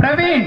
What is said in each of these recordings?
பிரவீன்.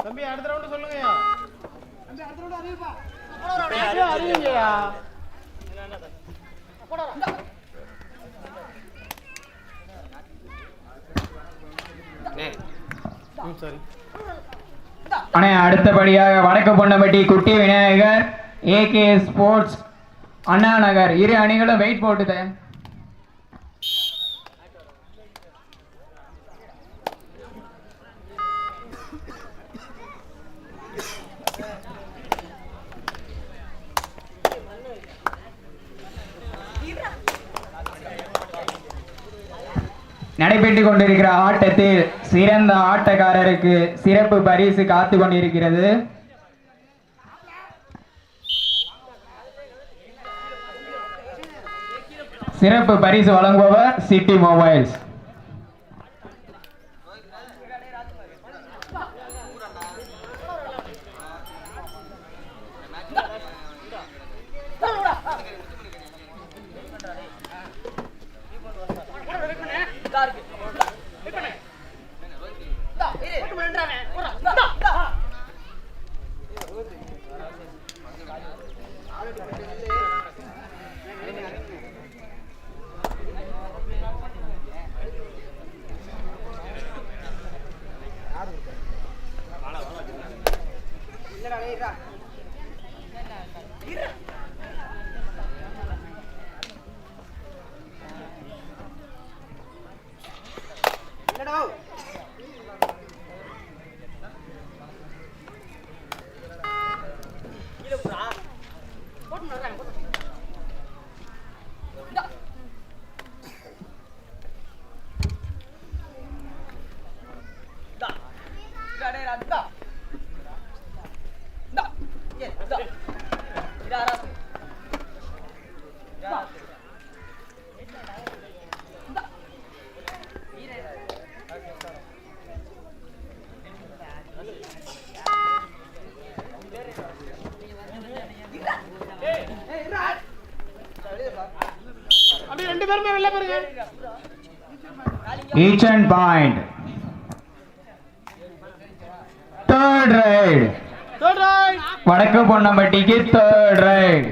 தம்பி அடுத்த ரவுண்ட் சொல்லுங்கய்யா. அறிவிங்கய்யா அண்ணே அடுத்தபடியாக வடக்கு பொன்னம்பட்டி குட்டி விநாயகர் ஏகே ஸ்போர்ட்ஸ் அண்ணா நகர் இரு அணிகளும் வெயிட் போட்டுதேன் நடைபெற்றுக் கொண்டிருக்கிற ஆட்டத்தில் சிறந்த ஆட்டக்காரருக்கு சிறப்பு பரிசு காத்து கொண்டிருக்கிறது. சிறப்பு பரிசு வழங்குபவர் city mobiles. Each and point third raid third raid வடக்கு பொன்னம்பட்டிக்கு தேர்ட் ரைடு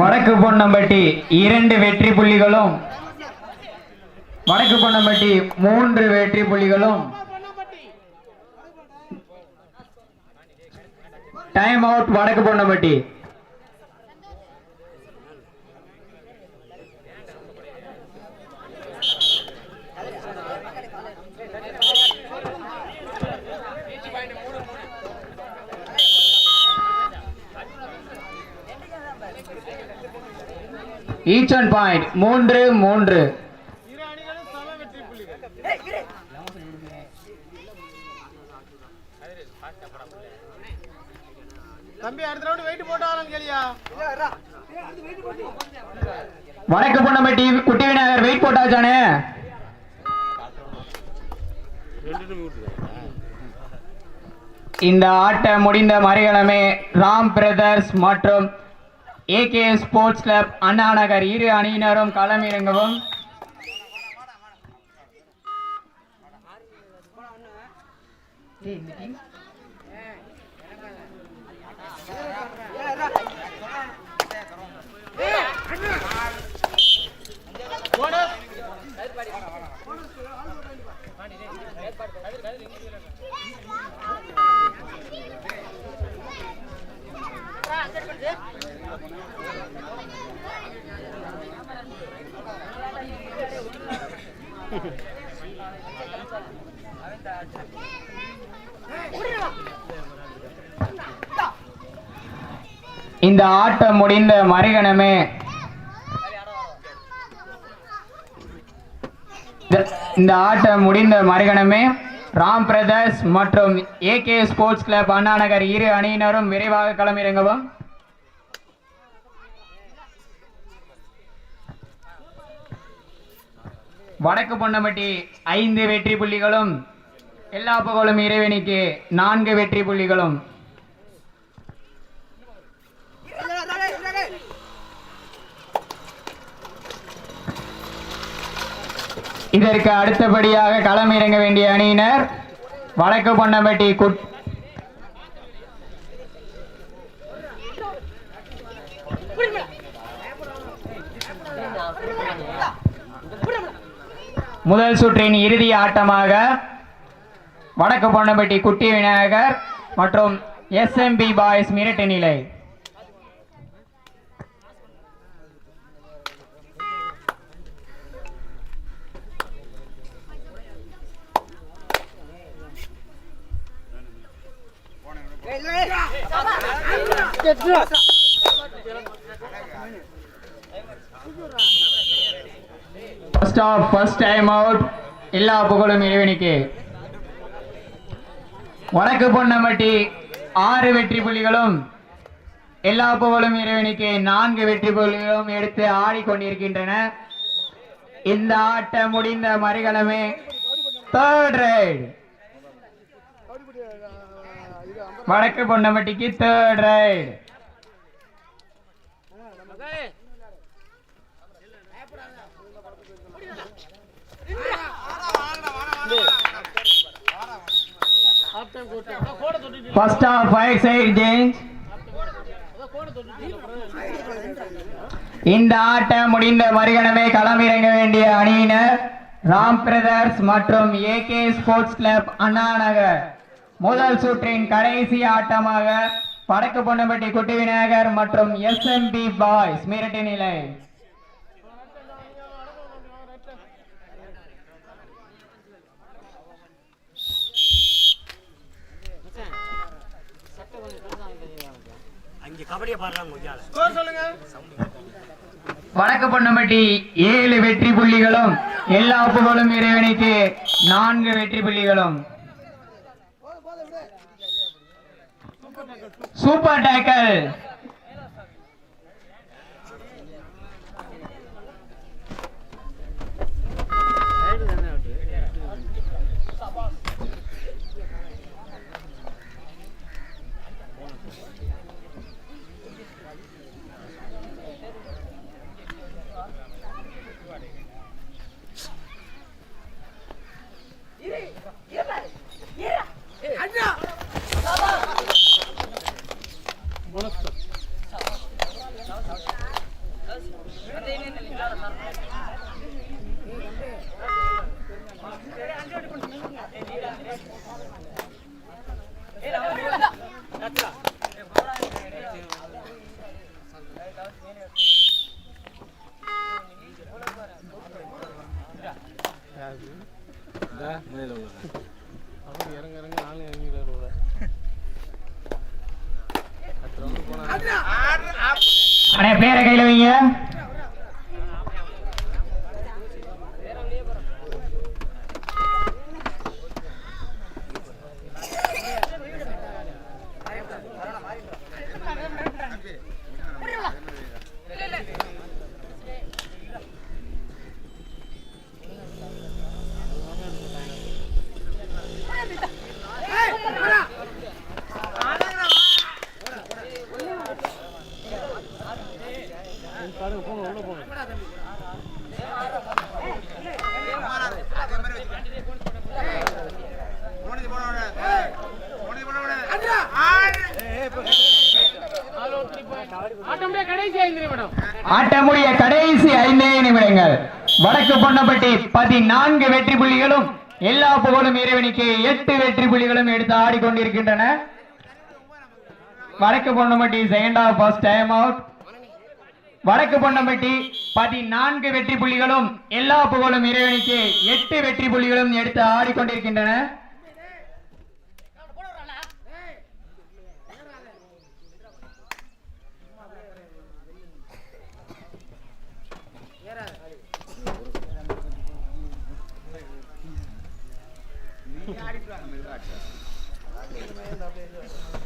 வடக்கு பொன்னம்பட்டி இரண்டு வெற்றி புள்ளிகளும் வடக்கு பொன்னம்பட்டி மூன்று வெற்றி புள்ளிகளும். டைம் அவுட் வடக்கு பொன்னம்பட்டி. ஈச் ஒன் பாயிண்ட் மூன்று மூன்று. தம்பி அடுத்த ரவுண்ட் வெயிட் போட்டாலும் கேளியா? குட்டி விநாயகர் வெயிட் போட்டாச்சானே? இந்த ஆட்டம் முடிந்த மறிகலமே ராம் பிரதர்ஸ் மற்றும் AK sports club Anna Nagar இரு அணியினரும் களமிறங்கவும். போனஸ் இந்த ஆட்டம் முடிந்த மறுகணமே இந்த- ஆட்டம் முடிந்த மறுகணமே ராம் பிரதர்ஸ் மற்றும் AK sports club Anna Nagar இரு அணியினரும் விரைவாக களமிறங்கவும். வடக்கு பொன்னமட்டி ஐந்து வெற்றி புள்ளிகளும் எல்லா புகழும் இறைவனுக்கு நான்கு வெற்றி புள்ளிகளும். இதற்கு அடுத்தபடியாக களம் இறங்க வேண்டிய அணியினர் வடக்கு பொன்னம்பட்டி குட் முதல் சுற்றின் இறுதி ஆட்டமாக வடக்கு பொன்னம்பட்டி குட்டி விநாயகர் மற்றும் எஸ்எம்பி பாய்ஸ் மிரட்டு நிலை first half first time out எல்லா புகழும் இறைவனுக்கு. வடக்கு பொன்னம்பட்டி ஆறு வெற்றி புள்ளிகளும் எல்லா புகழும் இறைவனுக்கு நான்கு வெற்றி புள்ளிகளும் எடுத்து ஆடிக்கொண்டிருக்கின்றன. இந்த ஆட்டம் முடிந்த மறுகணமே தேர்ட் ரைட் வடக்கு பொன்னம்பட்டிக்கு third raid half time court அதான் கோட தொட்டிட்டு first half five side change அதான் கோட தொட்டிட்டு இந்த ஆட்டம் முடிந்த மறுகணமே களமிறங்க வேண்டிய அணியினர் ராம் பிரதர்ஸ் மற்றும் AK sports club Anna Nagar. முதல் சுற்றின் கடைசி ஆட்டமாக வடக்கு பொன்னம்பட்டி குட்டி விநாயகர் மற்றும் எஸ்எம்பி பாய்ஸ் மிரட்டு நிலை. வடக்கு பொன்னம்பட்டி ஏழு வெற்றி புள்ளிகளும் எல்லா புகழும் இறைவனுக்கு நான்கு வெற்றி புள்ளிகளும். சூப்பர் டேக்கல் இறங்க இறங்க நானும் இறங்கிறாரு போல. அண்ணே பேரை கையில் வைங்க ஆட்டமுடைய கடைசி ஐந்தே நிமிடங்கள். வடக்கு பொன்னப்பட்டி பதினான்கு வெற்றி புள்ளிகளும் எல்லா புகழும் இறைவனுக்கு எட்டு வெற்றி புள்ளிகளும் எடுத்து ஆடிக்கொண்டிருக்கின்றன. வடக்கு Ponnappatti second half first time out வடக்கு பொன்னம்பட்டி பதினான்கு வெற்றி புள்ளிகளும் எல்லா புகழும் இறைவனுக்கு எட்டு வெற்றி புள்ளிகளும் எடுத்து ஆடிக்கொண்டிருக்கின்றன. Thank you.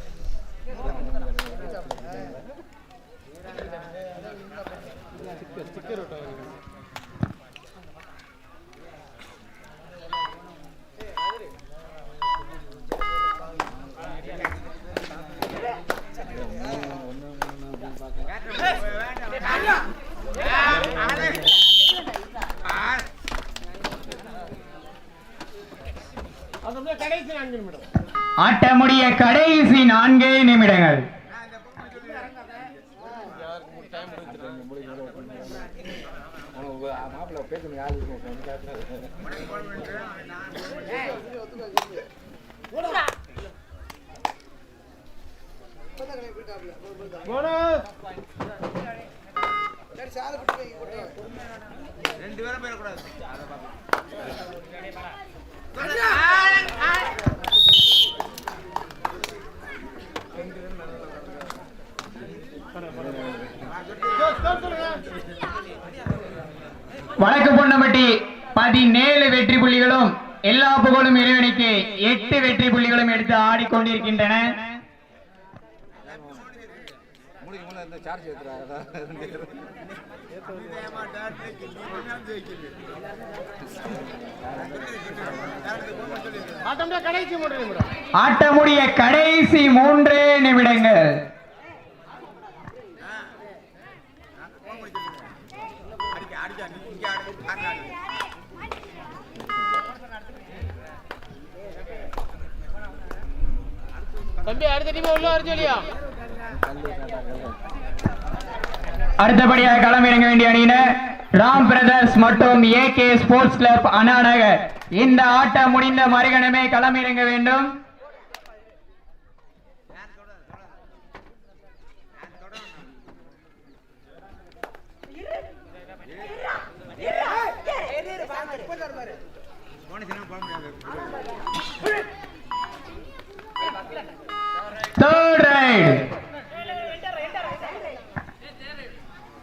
ஆட்டமுடைய கடைசி நான்கே நிமிடங்கள். போனஸ் சொல்லுங்க வடக்கு பொன்னமட்டி பதினேழு வெற்றி புள்ளிகளும் எல்லா புகழும் இறைவனுக்கு எட்டு வெற்றி புள்ளிகளும் எடுத்து ஆடிக்கொண்டிருக்கின்றன. ஆட்டமுடைய கடைசி மூன்றே நிமிடங்கள். தம்பி அடுத்த டீம் உள்ள வர சொல்லியா? அடுத்தபடியாக களமிறங்க வேண்டிய அணியினர். ராம் பிரதர்ஸ் மற்றும் A K sports club Annanagar. இந்த ஆட்டம் முடிந்த மறுகணமே களமிறங்க வேண்டும். தேர்ட் ரைட்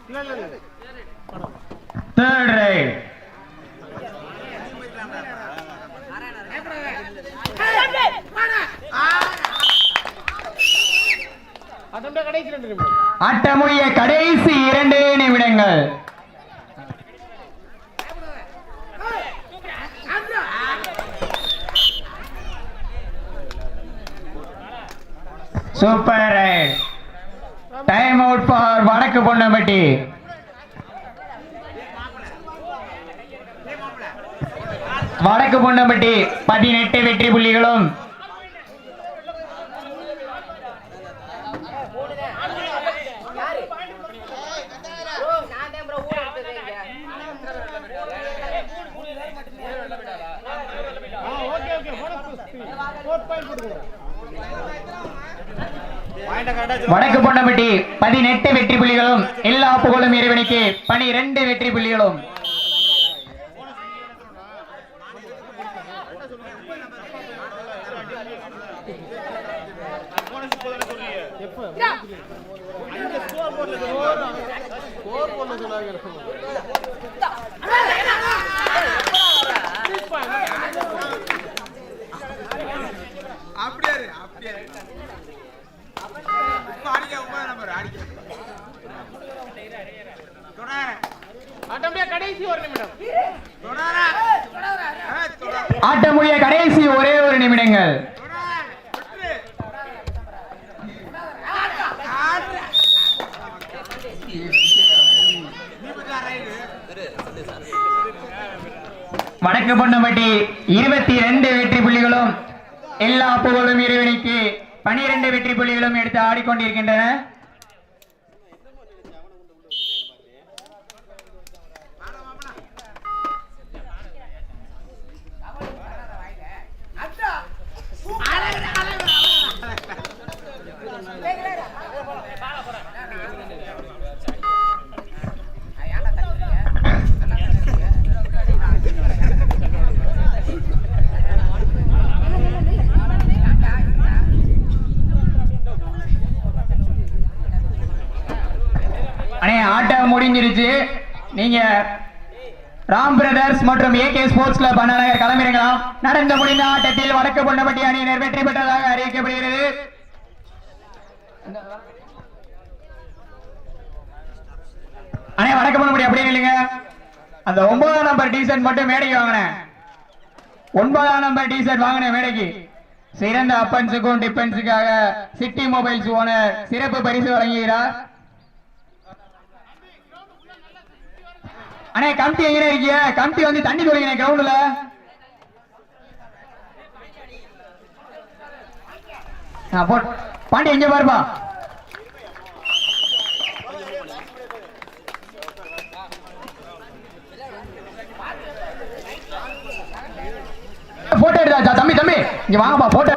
இல்ல இல்ல இல்ல. தேர்ட் ரைட் அட்டமுடைய கடைசி இரண்டு நிமிடங்கள். சூப்பர் டைம் அவுட் ஃபார் வடக்கு பொன்னம்பட்டி. வடக்கு பொன்னம்பட்டி பதினெட்டு வெற்றி புள்ளிகளும். வடக்கு பொன்னம்பட்டி பதினெட்டு வெற்றி புள்ளிகளும். எல்லா புகழும் இறைவனுக்கு பனிரெண்டு வெற்றி புள்ளிகளும். ஸ்கோர் அப்படியே அப்படியே அடிக்க நம்பர் அடிக்க தொடர கடைசி தொடர கடைசி ஒரே ஒரு நிமிடங்கள். வடக்கு இருபத்தி ரெண்டு வெற்றி புள்ளிகளும் எல்லா புகழும் இறைவனுக்கு பனிரெண்டு வெற்றி புள்ளிகளும் எடுத்து ஆடிக்கொண்டிருக்கின்றன அண்ணே ஆட்டம் முடிஞ்சிருச்சு. நீங்க ராம் பிரதர்ஸ் மற்றும் ஏகே ஸ்போர்ட்ஸ் கிளப் அண்ணாநகர் களமிறங்கலாம். நடந்து முடிந்த ஆட்டத்தில் வடக்கு பொன்னப்பட்டி அணியினர் வெற்றி பெற்றதாக அறிவிக்கப்படுகிறது. அண்ணே வடக்கு பொன்னப்பட்டி அப்படியே இல்லைங்க அந்த ஒன்பதாம் நம்பர் டீசர்ட் மட்டும் மேடைக்கு வாங்கினேன். ஒன்பதாம் நம்பர் டீசர்ட் வாங்கினேன் மேடைக்கு. சிறந்த அப்பன்ஸுக்கும் டிஃபென்ஸுக்காக சிட்டி மொபைல்ஸ் ஓனர் சிறப்பு பரிசு வழங்குகிறார். அண்ணே கமிட்டி எங்க இருக்கீங்க? கமிட்டி வந்து தண்ணி தொலைங்க கிரவுண்ட்ல பாண்டி எங்க பாருப்பா. போட்டோ எடுத்தாச்சா தம்பி தம்பி. இங்க வாங்கப்பா போட்டோ